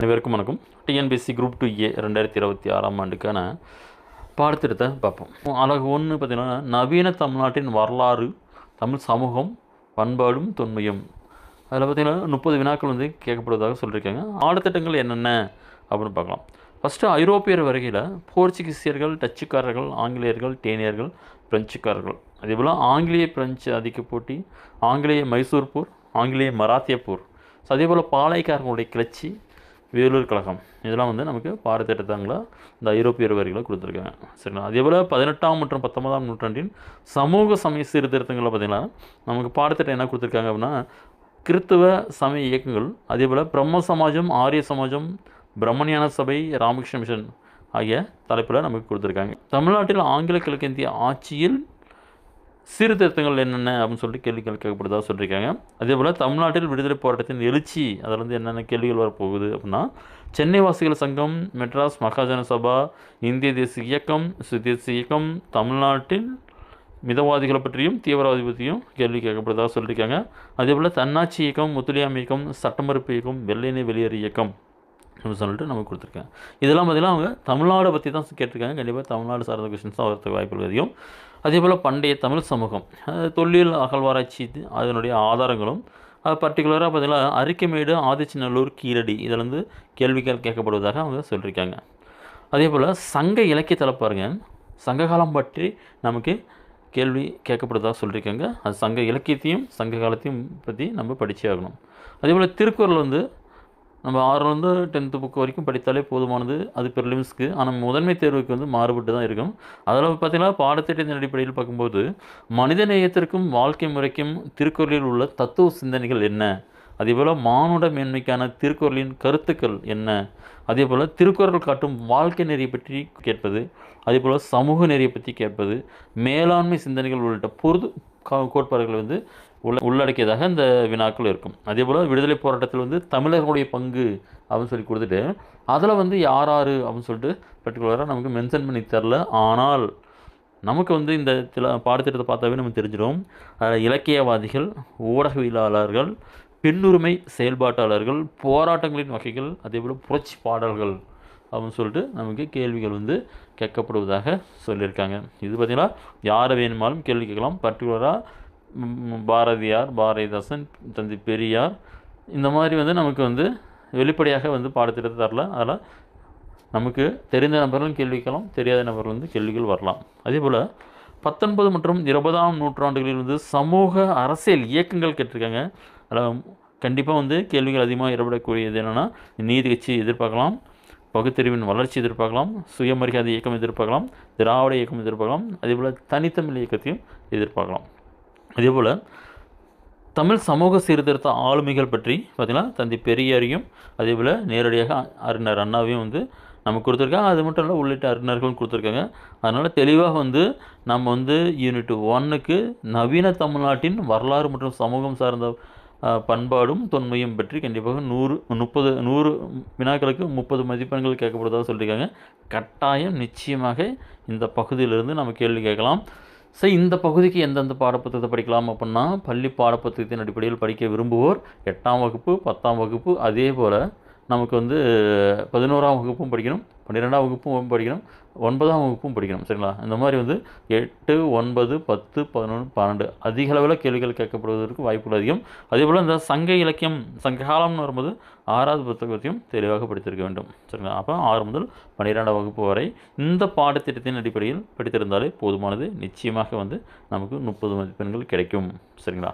அனைவருக்கும் வணக்கம். TNPSC group two ஏ ரெண்டாயிரத்தி இருபத்தி ஆறாம் ஆண்டுக்கான பாடத்திட்டத்தை பார்ப்போம். அழகு ஒன்று பார்த்திங்கன்னா நவீன தமிழ்நாட்டின் வரலாறு தமிழ் சமூகம் பண்பாடும் தொன்மையும். அதில் பார்த்தீங்கன்னா முப்பது வினாக்கள் வந்து கேட்கப்படுவதாக சொல்லியிருக்காங்க. ஆடத்திட்டங்கள் என்னென்ன அப்படின்னு பார்க்கலாம். ஃபஸ்ட்டு ஐரோப்பியர் வருகையில் போர்ச்சுகீசியர்கள் டச்சுக்காரர்கள் ஆங்கிலேயர்கள் டேனியர்கள் பிரெஞ்சுக்காரர்கள். அதேபோல் ஆங்கிலேய பிரெஞ்சு அதிக போட்டி ஆங்கிலேய மைசூர் போர் ஆங்கிலேய மராத்திய போர். ஸோ அதே போல் பாளையக்காரங்களுடைய கிளர்ச்சி வேலூர் கழகம். இதெல்லாம் வந்து நமக்கு பாடத்திட்டத்தாங்களா இந்த ஐரோப்பிய வரிகளை கொடுத்துருக்காங்க. சரிங்களா? அதே போல் பதினெட்டாம் மற்றும் பத்தொன்பதாம் நூற்றாண்டின் சமூக சமய சீர்திருத்தங்களில் பார்த்திங்கன்னா நமக்கு பாடத்திட்டம் என்ன கொடுத்துருக்காங்க அப்படின்னா கிறித்துவ சமய இயக்கங்கள் அதே போல் பிரம்ம சமாஜம் ஆரிய சமாஜம் பிரம்மணியான சபை ராமகிருஷ்ண மிஷன் ஆகிய தலைப்பில் நமக்கு கொடுத்துருக்காங்க. தமிழ்நாட்டில் ஆங்கில கிழக்கிந்திய ஆட்சியில் சீர்திருத்தங்கள் என்னென்ன அப்படின்னு சொல்லிட்டு கேள்விகள் கேட்கப்படுதா சொல்லியிருக்காங்க. அதே போல் தமிழ்நாட்டில் விடுதலை போராட்டத்தின் எழுச்சி அதில் வந்து என்னென்ன கேள்விகள் வரப்போகுது அப்படின்னா சென்னை வாசிகள் சங்கம் மெட்ராஸ் மகாஜன சபா இந்திய தேசிய இயக்கம் சுதேசி இயக்கம் தமிழ்நாட்டில் மிதவாதிகளை பற்றியும் தீவிரவாதி பற்றியும் கேள்வி கேட்கப்படுதா சொல்லியிருக்காங்க. அதே போல் தன்னாட்சி இயக்கம் முத்துலியாம் இயக்கம் சட்டமறுப்பு இயக்கம் வெள்ளையினை வெளியேறு இயக்கம். அப்படின்னு சொல்லிட்டு நமக்கு கொடுத்துருக்கேன். இதெல்லாம் பார்த்தீங்கன்னா அவங்க தமிழ்நாடை பற்றி தான் கேட்டிருக்காங்க. கண்டிப்பாக தமிழ்நாடு சார்ந்த கொஷின்ஸ் தான் வரதுக்கு வாய்ப்புகள் அதிகம். அதே போல் பண்டைய தமிழ் சமூகம் அது தொல்லியல் அகழ்வாராய்ச்சி அதனுடைய ஆதாரங்களும் அது பர்டிகுலராக பார்த்திங்கன்னா அரிக்கமேடு ஆதிச்சநல்லூர் கீரடி இதில் வந்து கேள்விகள் கேட்கப்படுவதாக அவங்க சொல்லியிருக்காங்க. அதே போல் சங்க இலக்கியத்தில் பாருங்கள் சங்ககாலம் பற்றி நமக்கு கேள்வி கேட்கப்படுவதாக சொல்லியிருக்காங்க. அது சங்க இலக்கியத்தையும் சங்க காலத்தையும் பற்றி நம்ம படித்தே ஆகணும். அதே போல் திருக்குறள் வந்து நம்ம ஆறுலேருந்து டென்த்து புக் வரைக்கும் படித்தாலே போதுமானது. அது ப்ரிலிம்ஸ்க்கு ஆனால் முதன்மை தேர்வுக்கு வந்து மாறுபட்டு தான் இருக்கும். அதில் பார்த்தீங்கன்னா பாடத்திட்டத்தின் அடிப்படையில் பார்க்கும்போது மனித நேயத்திற்கும் வாழ்க்கை முறைக்கும் திருக்குறளில் உள்ள தத்துவ சிந்தனைகள் என்ன? அதேபோல் மானுட மேன்மைக்கான திருக்குறளின் கருத்துக்கள் என்ன? அதேபோல் திருக்குறள் காட்டும் வாழ்க்கை நெறியை பற்றி கேட்பது. அதேபோல் சமூக நெறியை பற்றி கேட்பது. மேலாண்மை சிந்தனைகள் உள்ளிட்ட பொது கோட்பாடுகள் வந்து உள்ள உள்ளடக்கியதாக இந்த வினாக்கள் இருக்கும். அதே போல் விடுதலை போராட்டத்தில் வந்து தமிழர்களுடைய பங்கு அப்படின்னு சொல்லி கொடுத்துட்டு அதில் வந்து யார் யார் அப்படின்னு சொல்லிட்டு பர்டிகுலராக நமக்கு மென்ஷன் பண்ணி தரல. ஆனால் நமக்கு வந்து இந்த சில பாடத்திட்டத்தை பார்த்தாவே நம்ம தெரிஞ்சிடும். இலக்கியவாதிகள் ஊடகவியலாளர்கள் பெண்ணுரிமை செயல்பாட்டாளர்கள் போராட்டங்களின் வகைகள் அதே போல் புரட்சி பாடல்கள் அப்படின்னு சொல்லிட்டு நமக்கு கேள்விகள் வந்து கேட்கப்படுவதாக சொல்லியிருக்காங்க. இது பார்த்திங்கன்னா யாரை வேணுமாலும் கேள்வி கேட்கலாம். பர்டிகுலராக பாரதியார் பாரதிதாசன் தந்தை பெரியார் இந்த மாதிரி வந்து நமக்கு வந்து வெளிப்படையாக வந்து பாடத்திட்டத்தை தரல. அதில் நமக்கு தெரிந்த நபர்களும் கேள்வி கேட்கலாம். தெரியாத நபர்கள் வந்து கேள்விகள் வரலாம். அதே போல் பத்தொன்பது மற்றும் இருபதாம் நூற்றாண்டுகளில் வந்து சமூக அரசியல் இயக்கங்கள் கேட்டிருக்காங்க. அதில் கண்டிப்பாக வந்து கேள்விகள் அதிகமாக இடப்படக்கூடியது என்னென்னா நீதி கட்சி எதிர்பார்க்கலாம். பகுத்தறிவின் வளர்ச்சி எதிர்பார்க்கலாம் சுயமரியாதை இயக்கம் எதிர்பார்க்கலாம் திராவிட இயக்கம் எதிர்பார்க்கலாம் அதேபோல் தனித்தமிழ் இயக்கத்தையும் எதிர்பார்க்கலாம். அதேபோல் தமிழ் சமூக சீர்திருத்த ஆளுமைகள் பற்றி பார்த்திங்கன்னா தந்தை பெரியாரையும் அதேபோல் நேரடியாக அறிஞர் அண்ணாவையும் வந்து நம்ம கொடுத்துருக்காங்க. அது மட்டும் இல்லை உள்ளிட்ட அறிஞர்களும் கொடுத்துருக்காங்க. அதனால் தெளிவாக வந்து நம்ம வந்து யூனிட் ஒன்னுக்கு நவீன தமிழ்நாட்டின் வரலாறு மற்றும் சமூகம் சார்ந்த பண்பாடும் தொன்மையும் பற்றி கண்டிப்பாக நூறு முப்பது நூறு வினாக்களுக்கு முப்பது மதிப்பெண்கள் கேட்கப்படுவதாக சொல்லியிருக்காங்க. கட்டாயம் நிச்சயமாக இந்த பகுதியிலிருந்து நம்ம கேள்வி கேட்கலாம். ஸோ இந்த பகுதிக்கு எந்தெந்த பாடப்புத்தகத்தை படிக்கலாம் அப்படின்னா பள்ளி பாடப்புத்தகத்தின் அடிப்படையில் படிக்க விரும்புவோர் எட்டாம் வகுப்பு பத்தாம் வகுப்பு அதே போல் நமக்கு வந்து பதினோராம் வகுப்பும் படிக்கணும் பன்னிரெண்டாம் வகுப்பும் படிக்கணும் ஒன்பதாம் வகுப்பும் படிக்கணும் சரிங்களா? இந்த மாதிரி வந்து எட்டு ஒன்பது பத்து பதினொன்று பன்னெண்டு அதிக அளவில் கேள்விகள் கேட்கப்படுவதற்கு வாய்ப்புகள் அதிகம். அதே போல் இந்த சங்க இலக்கியம் சங்ககாலம்னு வரும்போது ஆறாவது புத்தகத்தையும் தெளிவாக படித்திருக்க வேண்டும் சரிங்களா? அப்போ ஆறு முதல் பன்னிரெண்டாம் வகுப்பு வரை இந்த பாடத்திட்டத்தின் அடிப்படையில் படித்திருந்தாலே போதுமானது. நிச்சயமாக வந்து நமக்கு முப்பது மதிப்பெண்கள் கிடைக்கும் சரிங்களா?